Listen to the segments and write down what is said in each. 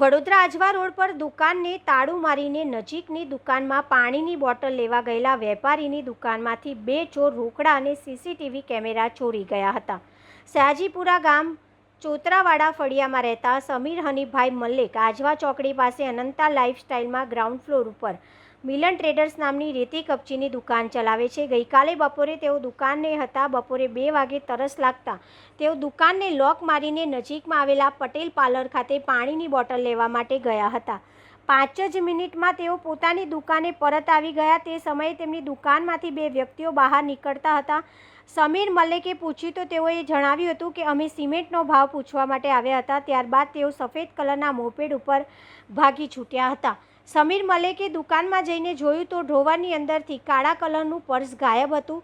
Vadodara Ajwa road પર દુકાનને તાળું મારીને નજીકની દુકાનમાં પાણીની બોટલ લેવા ગયેલા વેપારીની દુકાનમાંથી બે ચોર રોકડા અને સીસીટીવી કેમેરા ચોરી ગયા હતા. સયાજીપુરા ગામ ચોતરાવાડા ફળિયામાં રહેતા સમીર હનીભાઈ મલ્લિક આજવા ચોકડી પાસે અનંતા લાઇફસ્ટાઇલમાં ગ્રાઉન્ડ ફ્લોર ઉપર મિલન ટ્રેડર્સ નામની રેતી કપચીની દુકાન ચલાવે છે. ગઈકાલે બપોરે તેઓ દુકાને હતા. બપોરે બે વાગે તરસ લાગતા તેઓ દુકાનને લોક મારીને નજીકમાં આવેલા પટેલ પાર્લર ખાતે પાણીની બોટલ લેવા માટે ગયા હતા. પાંચ જ મિનિટમાં તેઓ પોતાની દુકાને પરત આવી ગયા. તે સમયે તેમની દુકાનમાંથી બે વ્યક્તિઓ બહાર નીકળતા હતા. સમીર મલેકે પૂછ્યું તો તેઓએ જણાવ્યું હતું કે અમે સિમેન્ટનો ભાવ પૂછવા માટે આવ્યા હતા. ત્યારબાદ તેઓ સફેદ કલરના મોપેડ ઉપર ભાગી છૂટ્યા હતા. સમીર મલેકે દુકાનમાં જઈને જોયું તો ઢોવાની અંદરથી કાળા કલરનું પર્સ ગાયબ હતું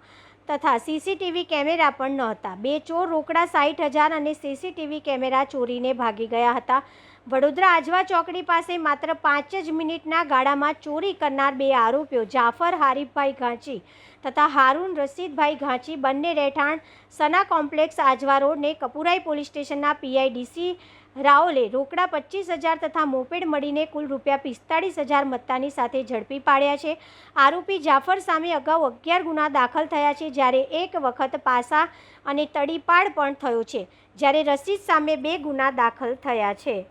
તથા સીસીટીવી કેમેરા પણ ન હતા બે ચોર રોકડા સાઠ હજાર અને સીસીટીવી કેમેરા ચોરીને ભાગી ગયા હતા. વડોદરા આજવા ચોકડી પાસે માત્ર પાંચ જ મિનિટના ગાળામાં ચોરી કરનાર બે આરોપીઓ જાફર હારીફભાઈ ઘાંચી તથા હારૂન રશીદભાઈ ઘાંચી બંને રહેઠાણ સના કોમ્પ્લેક્સ આજવા રોડને કપુરાઈ પોલીસ સ્ટેશનના પીઆઈડીસી રાઓલે રોકડા પચીસ હજાર તથા મોપેડ મળીને કુલ રૂપિયા પિસ્તાળીસ હજાર મત્તાની સાથે ઝડપી પાડ્યા છે. આરોપી જાફર સામે અગાઉ અગિયાર ગુના દાખલ થયા છે, જ્યારે એક વખત પાસા અને તડીપાડ પણ થયો છે, જ્યારે રસીદ સામે બે ગુના દાખલ થયા છે.